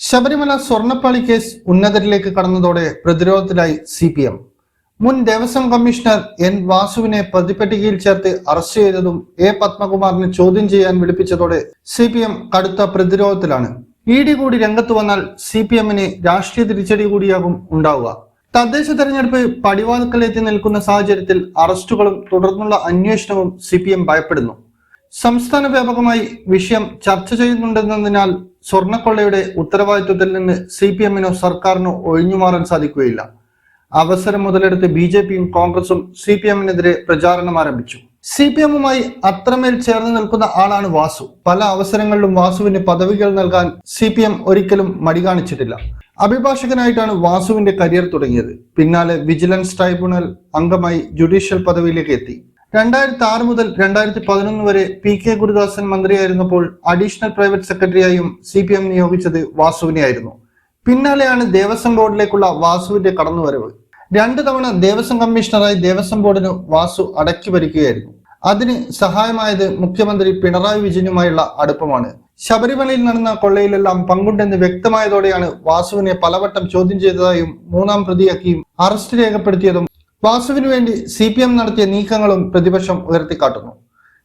ശബരിമല സ്വർണപ്പാളി കേസ് ഉന്നതരിലേക്ക് കടന്നതോടെ പ്രതിരോധത്തിലായി സി പി എം മുൻ ദേവസ്വം കമ്മീഷണർ എൻ വാസുവിനെ പ്രതിപ്പട്ടികയിൽ ചേർത്ത് അറസ്റ്റ് ചെയ്തതും എ പത്മകുമാറിനെ ചോദ്യം ചെയ്യാൻ വിളിപ്പിച്ചതോടെ സി പി എം കടുത്ത പ്രതിരോധത്തിലാണ്. ഇ ഡി കൂടി രംഗത്ത് വന്നാൽ സി പി എമ്മിന് രാഷ്ട്രീയ തിരിച്ചടി കൂടിയാകും ഉണ്ടാവുക. തദ്ദേശ തെരഞ്ഞെടുപ്പ് പടിവാതുക്കലെത്തി നിൽക്കുന്ന സാഹചര്യത്തിൽ അറസ്റ്റുകളും തുടർന്നുള്ള അന്വേഷണവും സി പി എം ഭയപ്പെടുന്നു. സംസ്ഥാന വ്യാപകമായി വിഷയം ചർച്ച ചെയ്യുന്നുണ്ടെന്നതിനാൽ സ്വർണക്കൊള്ളയുടെ ഉത്തരവാദിത്വത്തിൽ നിന്ന് സി പി എമ്മിനോ സർക്കാരിനോ ഒഴിഞ്ഞുമാറാൻ സാധിക്കുകയില്ല. അവസരം മുതലെടുത്ത് ബി ജെ പിയും കോൺഗ്രസും സി പി എമ്മിനെതിരെ പ്രചാരണം ആരംഭിച്ചു. സി പി എമ്മുമായി അത്രമേൽ ചേർന്ന് നിൽക്കുന്ന ആളാണ് വാസു. പല അവസരങ്ങളിലും വാസുവിന് പദവികൾ നൽകാൻ സി പി എം ഒരിക്കലും മടി കാണിച്ചിട്ടില്ല. അഭിഭാഷകനായിട്ടാണ് വാസുവിന്റെ കരിയർ തുടങ്ങിയത്. പിന്നാലെ വിജിലൻസ് ട്രൈബ്യൂണൽ അംഗമായി ജുഡീഷ്യൽ പദവിയിലേക്ക് എത്തി. രണ്ടായിരത്തി ആറ് മുതൽ രണ്ടായിരത്തി പതിനൊന്ന് വരെ പി കെ ഗുരുദാസൻ മന്ത്രിയായിരുന്നപ്പോൾ അഡീഷണൽ പ്രൈവറ്റ് സെക്രട്ടറിയായും സി പി എം നിയോഗിച്ചത് വാസുവിനെയായിരുന്നു. പിന്നാലെയാണ് ദേവസ്വം ബോർഡിലേക്കുള്ള വാസുവിന്റെ കടന്നുവരവ്. രണ്ടു തവണ ദേവസ്വം കമ്മീഷണറായി ദേവസ്വം ബോർഡിന് വാസു അടക്കി ഭരിക്കുകയായിരുന്നു. അതിന് സഹായമായത് മുഖ്യമന്ത്രി പിണറായി വിജയനുമായുള്ള അടുപ്പമാണ്. ശബരിമലയിൽ നടന്ന കൊള്ളയിലെല്ലാം പങ്കുണ്ടെന്ന് വ്യക്തമായതോടെയാണ് വാസുവിനെ പലവട്ടം ചോദ്യം ചെയ്തതായും മൂന്നാം പ്രതിയാക്കിയും അറസ്റ്റ് രേഖപ്പെടുത്തിയതും വാസുവിനു വേണ്ടി സി പി എം നടത്തിയ നീക്കങ്ങളും പ്രതിപക്ഷം ഉയർത്തിക്കാട്ടുന്നു.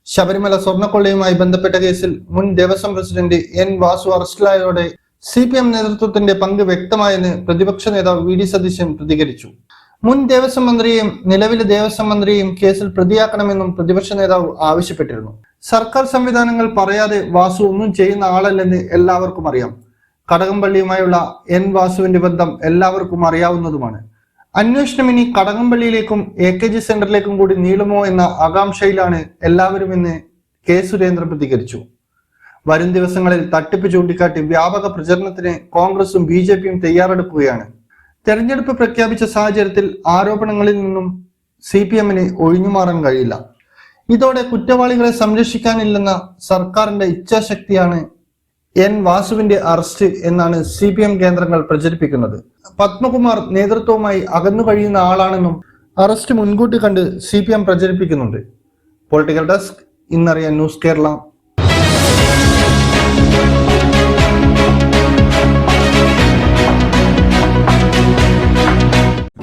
ശബരിമല സ്വർണക്കൊള്ളയുമായി ബന്ധപ്പെട്ട കേസിൽ മുൻ ദേവസ്വം പ്രസിഡന്റ് എൻ വാസു അറസ്റ്റിലായതോടെ സി പി എം നേതൃത്വത്തിന്റെ പങ്ക് വ്യക്തമായെന്ന് പ്രതിപക്ഷ നേതാവ് വി ഡി സതീശൻ പ്രതികരിച്ചു. മുൻ ദേവസ്വം മന്ത്രിയെയും നിലവിലെ ദേവസ്വം മന്ത്രിയെയും കേസിൽ പ്രതിയാക്കണമെന്നും പ്രതിപക്ഷ നേതാവ് ആവശ്യപ്പെട്ടിരുന്നു. സർക്കാർ സംവിധാനങ്ങൾ പറയാതെ വാസു ഒന്നും ചെയ്യുന്ന ആളല്ലെന്ന് എല്ലാവർക്കും അറിയാം. കടകംപള്ളിയുമായുള്ള എൻ വാസുവിന്റെ ബന്ധം എല്ലാവർക്കും അറിയാവുന്നതുമാണ്. അന്വേഷണം ഇനി കടകംപള്ളിയിലേക്കും എ കെ ജി സെന്ററിലേക്കും കൂടി നീളുമോ എന്ന ആകാംക്ഷയിലാണ് എല്ലാവരും എന്ന് കെ സുരേന്ദ്രൻ പ്രതികരിച്ചു. വരും ദിവസങ്ങളിൽ തട്ടിപ്പ് ചൂണ്ടിക്കാട്ടി വ്യാപക പ്രചരണത്തിന് കോൺഗ്രസും ബി ജെ പിയും തയ്യാറെടുക്കുകയാണ്. തെരഞ്ഞെടുപ്പ് പ്രഖ്യാപിച്ച സാഹചര്യത്തിൽ ആരോപണങ്ങളിൽ നിന്നും സി പി എമ്മിന് ഒഴിഞ്ഞുമാറാൻ കഴിയില്ല. ഇതോടെ കുറ്റവാളികളെ സംരക്ഷിക്കാനില്ലെന്ന സർക്കാരിന്റെ ഇച്ഛാശക്തിയാണ് എൻ വാസുവിന്റെ അറസ്റ്റ് എന്നാണ് സി പി എം കേന്ദ്രങ്ങൾ പ്രചരിപ്പിക്കുന്നത്. പത്മകുമാർ നേതൃത്വവുമായി അകന്നു കഴിയുന്ന ആളാണെന്നും അറസ്റ്റ് മുൻകൂട്ടി കണ്ട് സി പി എം പ്രചരിപ്പിക്കുന്നുണ്ട്. പൊളിറ്റിക്കൽ ഡെസ്ക് ഇന്നറിയാൻ ന്യൂസ് കേരള.